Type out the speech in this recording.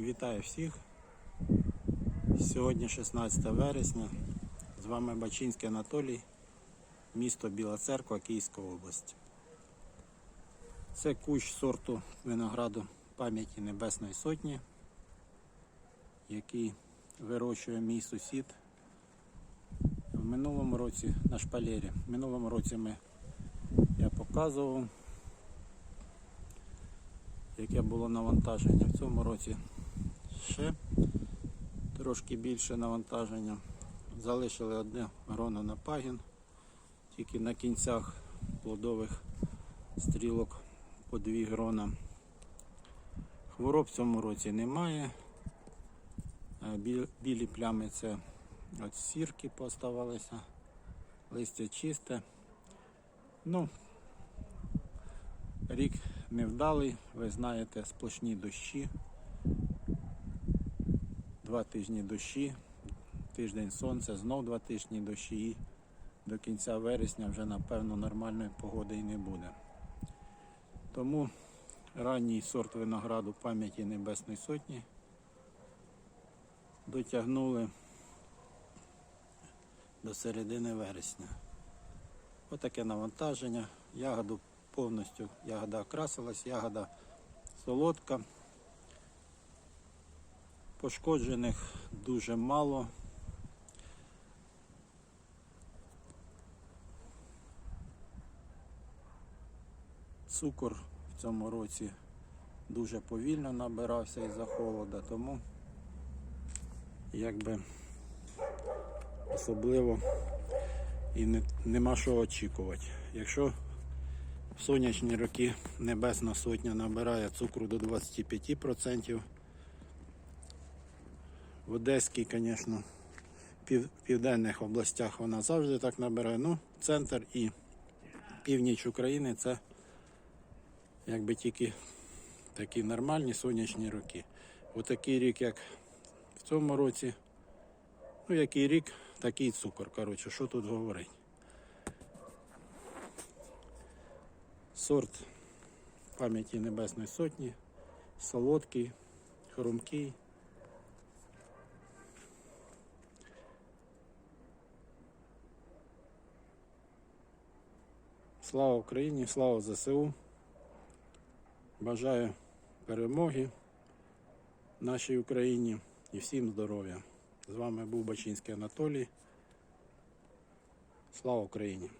Вітаю всіх. Сьогодні 16 вересня. З вами Бачинський Анатолій, місто Біла Церква, Київська область. Це кущ сорту винограду пам'яті Небесної Сотні, який вирощує мій сусід в минулому році на шпалері. В минулому році ми, я показував, яке було навантаження. В цьому році ще трошки більше навантаження. Залишили одне гроно на пагін, тільки на кінцях плодових стрілок по дві грона. Хвороб в цьому році немає. Е, Білі плями це от сірки поставалися, листя чисте. Ну, рік невдалий, ви знаєте, сплошні дощі. Два тижні дощі, тиждень сонця, знов два тижні дощі і до кінця вересня вже напевно нормальної погоди і не буде. Тому ранній сорт винограду пам'яті Небесної Сотні дотягнули до середини вересня. Отаке навантаження. Ягоду повністю ягода окрасилась, ягода солодка. Пошкоджених дуже мало. Цукор в цьому році дуже повільно набирався із-за холода, тому якби особливо і не, нема що очікувати. Якщо сонячні роки Небесна Сотня набирає цукру до 25%, в Одеській, звісно, пів, південних областях вона завжди так набирає. Ну, центр і північ України це якби тільки такі нормальні сонячні роки. Отакий рік, як в цьому році, ну який рік, такий цукор. Коротше, що тут говорить. Сорт пам'яті Небесної Сотні, солодкий, хрумкий. Слава Україні, слава ЗСУ. Бажаю перемоги нашій Україні і всім здоров'я. З вами був Бачинський Анатолій. Слава Україні!